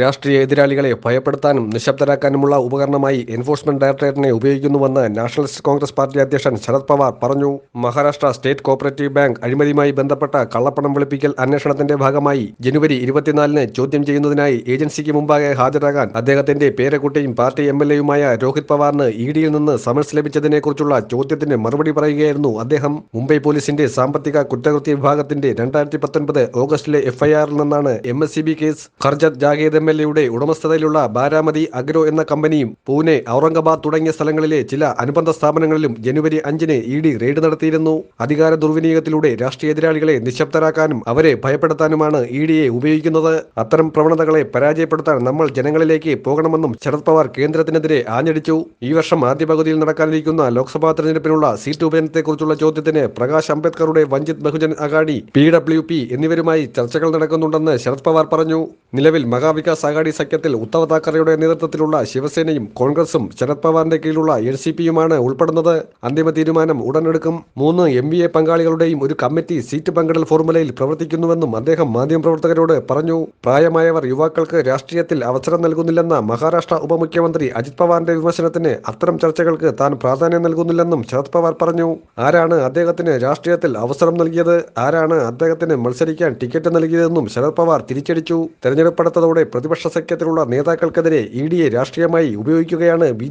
രാഷ്ട്രീയ എതിരാളികളെ ഭയപ്പെടുത്താനും നിശബ്ദരാക്കാനുമുള്ള ഉപകരണമായി എൻഫോഴ്സ്മെന്റ് ഡയറക്ടറേറ്റിനെ ഉപയോഗിക്കുന്നുവെന്ന് നാഷണലിസ്റ്റ് കോൺഗ്രസ് പാർട്ടി അധ്യക്ഷൻ ശരത് പവാർ പറഞ്ഞു. മഹാരാഷ്ട്ര സ്റ്റേറ്റ് കോപ്പറേറ്റീവ് ബാങ്ക് അഴിമതിയുമായി ബന്ധപ്പെട്ട കള്ളപ്പണം വെളുപ്പിക്കൽ അന്വേഷണത്തിന്റെ ഭാഗമായി ജനുവരി ഇരുപത്തിനാലിന് ചോദ്യം ചെയ്യുന്നതിനായി ഏജൻസിക്ക് മുമ്പാകെ ഹാജരാകാൻ അദ്ദേഹത്തിന്റെ പേരക്കുട്ടിയും പാർട്ടി എം എൽ എയുമായ രോഹിത് പവാറിന് ഇ ഡിയിൽ നിന്ന് സമൻസ് ലഭിച്ചതിനെക്കുറിച്ചുള്ള ചോദ്യത്തിന് മറുപടി പറയുകയായിരുന്നു അദ്ദേഹം. മുംബൈ പോലീസിന്റെ സാമ്പത്തിക കുറ്റകൃത്യ വിഭാഗത്തിന്റെ രണ്ടായിരത്തി പത്തൊൻപത് ഓഗസ്റ്റിലെ എഫ്ഐആറിൽ നിന്നാണ് M S C B case. Karjat Jamkhed M L എയുടെ ഉടമസ്ഥതയിലുള്ള ബാരാമതി അഗ്രോ എന്ന കമ്പനിയും പൂനെ ഔറംഗാബാദ് തുടങ്ങിയ സ്ഥലങ്ങളിലെ ചില അനുബന്ധ സ്ഥാപനങ്ങളിലും ജനുവരി അഞ്ചിന് ഇ ഡി റെയ്ഡ് നടത്തിയിരുന്നു. അധികാര ദുർവിനിയോഗത്തിലൂടെ രാഷ്ട്രീയ എതിരാളികളെ നിശബ്ദരാക്കാനും അവരെ ഭയപ്പെടുത്താനുമാണ് ഇ ഡിയെ ഉപയോഗിക്കുന്നത്. അത്തരം പ്രവണതകളെ പരാജയപ്പെടുത്താൻ നമ്മൾ ജനങ്ങളിലേക്ക് പോകണമെന്നും ശരത് പവാർ കേന്ദ്രത്തിനെതിരെ ആഞ്ഞടിച്ചു. ഈ വർഷം ആദ്യ പകുതിയിൽ നടക്കാനിരിക്കുന്ന ലോക്സഭാ തെരഞ്ഞെടുപ്പിനുള്ള സീറ്റ് ഉപയോഗത്തെക്കുറിച്ചുള്ള ചോദ്യത്തിന് പ്രകാശ് അംബേദ്കറുടെ Vanchit Bahujan Aghadi P W P എന്നിവരുമായി ചർച്ചകൾ നടക്കുന്നുണ്ടെന്ന് ശരത് പവാർ പറഞ്ഞു. നിലവിൽ മഹാവികാസ് അഗാഡി സഖ്യത്തിൽ ഉദ്ധവ് താക്കറെയുടെ നേതൃത്വത്തിലുള്ള ശിവസേനയും കോൺഗ്രസും ശരത് പവാറിന്റെ കീഴിലുള്ള എൻ സി പിയുമാണ് ഉൾപ്പെടുന്നത്. അന്തിമ തീരുമാനം ഉടനെടുക്കും. മൂന്ന് എം വി എ പങ്കാളികളുടെയും ഒരു കമ്മിറ്റി സീറ്റ് പങ്കിടൽ ഫോർമുലയിൽ പ്രവർത്തിക്കുന്നുവെന്നും അദ്ദേഹം മാധ്യമപ്രവർത്തകരോട് പറഞ്ഞു. പ്രായമായവർ യുവാക്കൾക്ക് രാഷ്ട്രീയത്തിൽ അവസരം നൽകുന്നില്ലെന്ന മഹാരാഷ്ട്ര ഉപമുഖ്യമന്ത്രി അജിത് പവാറിന്റെ വിമർശനത്തിന് അത്തരം ചർച്ചകൾക്ക് താൻ പ്രാധാന്യം നൽകുന്നില്ലെന്നും ശരത് പവാർ പറഞ്ഞു. ആരാണ് അദ്ദേഹത്തിന് രാഷ്ട്രീയത്തിൽ അവസരം നൽകിയത്? ആരാണ് അദ്ദേഹത്തിന് മത്സരിക്കാൻ ടിക്കറ്റ് നൽകിയതെന്നും ശരത് പവാർ തിരിച്ചടിച്ചു. തെരഞ്ഞെടുപ്പെടുത്തതോടെ പ്രതിപക്ഷ സഖ്യത്തിലുള്ള നേതാക്കൾക്കെതിരെ ഇ ഡിയെ രാഷ്ട്രീയമായി ഉപയോഗിക്കുകയാണ് ബി